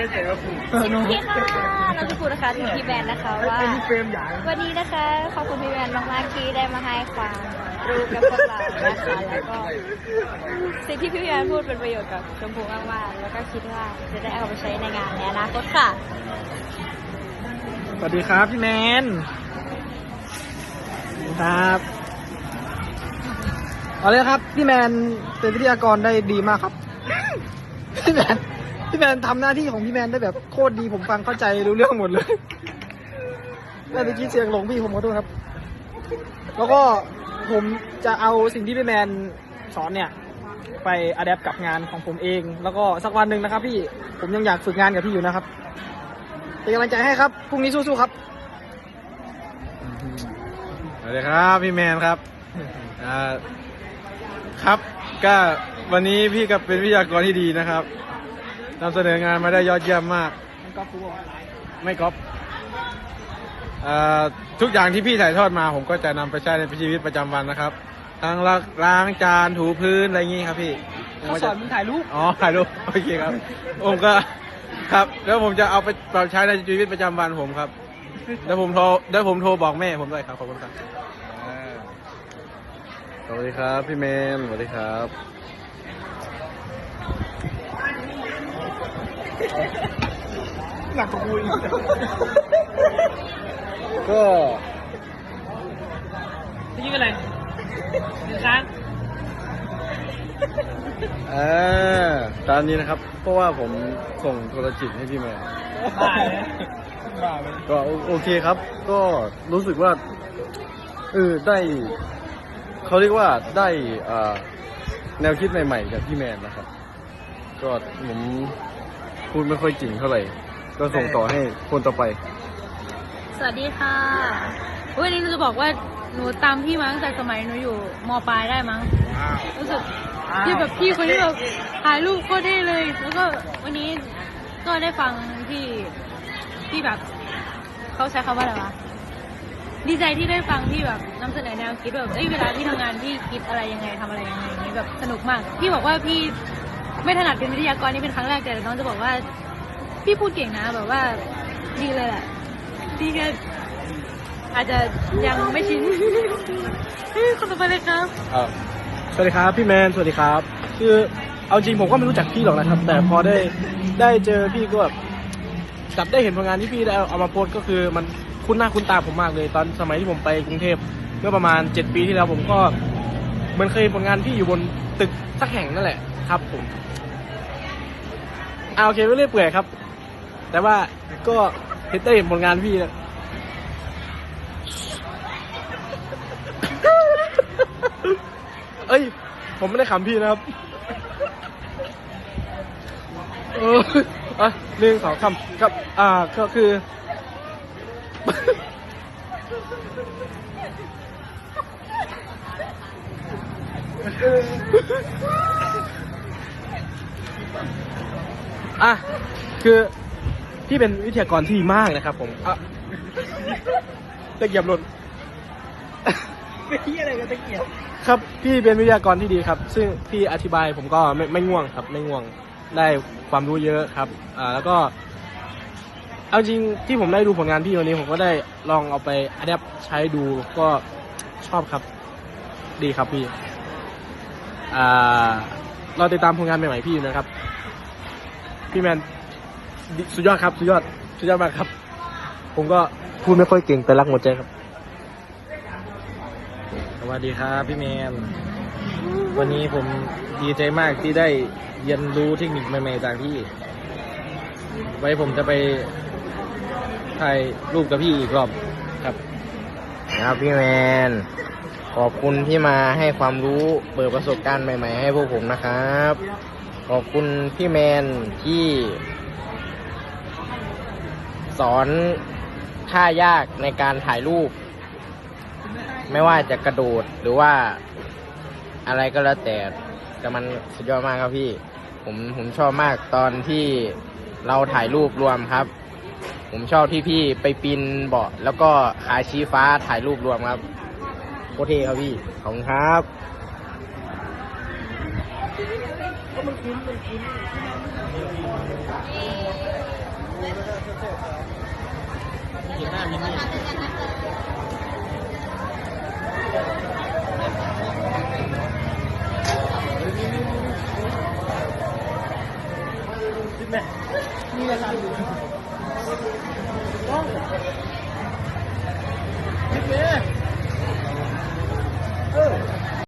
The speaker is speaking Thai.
พี่ค่ะน้องพี่ปูนะคะถึงพี่แบนนะคะว่าวันนี้นะคะขอบคุณพี่แบนมากๆที่ได้มาให้ความรู้กับพวกเรานะคะแล้วก็สิ่งที่พี่แบนพูดเป็นประโยชน์กับชมพูมากๆแล้วก็คิดว่าจะได้เอาไปใช้ในงานในอนาคตค่ะ สวัสดีครับพี่แมนครับเอาเลยครับพี่แมนเป็นวิทยากรได้ดีมากครับพี่แมน พี่แมนทำหน้าที่ของพี่แมนได้แบบโคตรดีผมฟังเข้าใจรู้เรื่องหมดเลยแต่เมื่อกี้เสียงหลงพี่ผมขอโทษครับ แล้วก็ผมจะเอาสิ่งที่พี่แมนสอนเนี่ย ไปอัดแอปกับงานของผมเอง แล้วก็สักวันหนึ่งนะครับพี่ผมยังอยากฝึกงานกับพี่อยู่นะครับเป็นกำลังใจให้ครับพรุ่งนี้สู้ๆครับสวัสดีครับพี่แมนครับครับก็วันนี้พี่ก็เป็นวิทยากรที่ดีนะครับ นำเสนองานมาได้ยอดเยี่ยมมาก มันก็ฟูไม่ก๊อปอ่าทุกอย่างที่พี่ถ่ายทอดมา ผมก็จะนำไปใช้ในชีวิตประจำวันนะครับทั้งล้างล้างจานถูพื้นอะไรอย่างงี้ครับพี่เขาสอนมึงถ่ายรูปอ๋อถ่ายรูปโอเคครับ ผมก็ครับ แล้วผมจะเอาไปปรับใช้ในชีวิตประจำวันผมครับเดี๋ยวผมโทรเดี๋ยวผมโทรบอกแม่ผมด้วยครับขอบคุณครับสวัสดีครับ พี่เมนสวัสดีครับ หนักกว่ากูอีกก็นี่เป็นอะไรหนึ่งครั้งเออตามนี้นะครับ เพราะว่าผมส่งโทรจิตให้พี่แมนบ้าเลยบ้าเลยก็โอโอเคครับ ก็รู้สึกว่าเออได้เขาเรียกว่าได้อ่าแนวคิดใหม่ๆจากพี่แมนนะครับ ก็ผม พูดไม่ค่อยจริงเท่าไหร่ ก็ส่งต่อให้คนต่อไป สวัสดีค่ะวันนี้หนูจะบอกว่าหนูตามพี่มาตั้งแต่สมัยหนูอยู่มปลายได้มั้งรู้สึกที่แบบพี่คนที่แบบถ่ายรูปโคตรเท่เลย แล้วก็วันนี้ก็ได้ฟังที่ที่แบบเขาใช้คำว่าอะไรวะดีใจที่ได้ฟังที่แบบนำเสนอแนวคิดแบบเอ้ยเวลาที่ทำงานที่คิดอะไรยังไงทำอะไรยังไงอย่างนี้แบบสนุกมาก พี่บอกว่าพี่ ไม่ถนัดเป็นวิทยากรนี่เป็นครั้งแรกแต่น้องจะบอกว่า พี่พูดเก่งนะแบบว่าดีเลยแหละพี่แค่อาจจะยังไม่ชินคนต่อไปเลยครับสวัสดีครับพี่แมนสวัสดีครับ คือเอาจริงผมก็ไม่รู้จักพี่หรอกนะครับ แต่พอได้ได้เจอพี่ก็แบบกลับได้เห็นผลงานที่พี่ได้เอามาโพสก็คือมันคุ้นหน้าคุ้นตาผมมากเลย ตอนสมัยที่ผมไปกรุงเทพเมื่อประมาณเจ็ดปีที่แล้วผมก็มันเคยผลงานพี่อยู่บน ตึกสักแห่งนั่นแหละครับผมเอาโอเคไม่เรื่อยเปื่อยครับ แต่ว่าก็เห็นได้เห็นผลงานพี่แล้วเอ้ย ผมไม่ได้ขำพี่นะครับเอออะหนึ่งสองคำกับ อ่าก็คือ อะคือพี่เป็นวิทยากรที่ดีมากนะครับ ผมอะตะเกียบหล่นไม่ที่อะไรกันตะเกียบ ครับพี่เป็นวิทยากรที่ดีครับ ซึ่งพี่อธิบายผมก็ไม่ไม่ง่วงครับ ไม่ง่วงได้ความรู้เยอะครับ อ่าแล้วก็ เอาจริงที่ผมได้ดูผลงานพี่วันนี้ผมก็ได้ลองเอาไปอัดแอปใช้ดูก็ชอบครับ ดีครับพี่อ่า เราติดตามผลงานใหม่ๆพี่อยู่นะครับ พี่แมนดิสุดยอดครับ สุดยอดสุดยอดมากครับ ผมก็พูดไม่ค่อยเก่งแต่รักหมดใจครับ สวัสดีครับ พี่แมน วันนี้ผมดีใจมากที่ได้เรียนรู้เทคนิคใหม่ๆจากพี่ ไว้ผมจะไปถ่ายรูปกับพี่อีกรอบครับนะครับพี่แมน ขอบคุณที่มาให้ความรู้เปิดประสบการณ์ใหม่ ๆ ให้พวกผมนะครับ ขอบคุณพี่แมนที่ สอนท่ายากในการถ่ายรูป ไม่ว่าจะกระโดดหรือว่าอะไรก็แล้วแต่แต่มันสุดยอดมากครับพี่ ผมผมชอบมากตอนที่เราถ่ายรูปรวมครับ ผมชอบที่พี่ไปปีนเบาะแล้วก็ขาชี้ฟ้าถ่ายรูปรวมครับ ตรเท่ครับพี่ ขอบครับนหน้นี่นี่แหละครับ เออ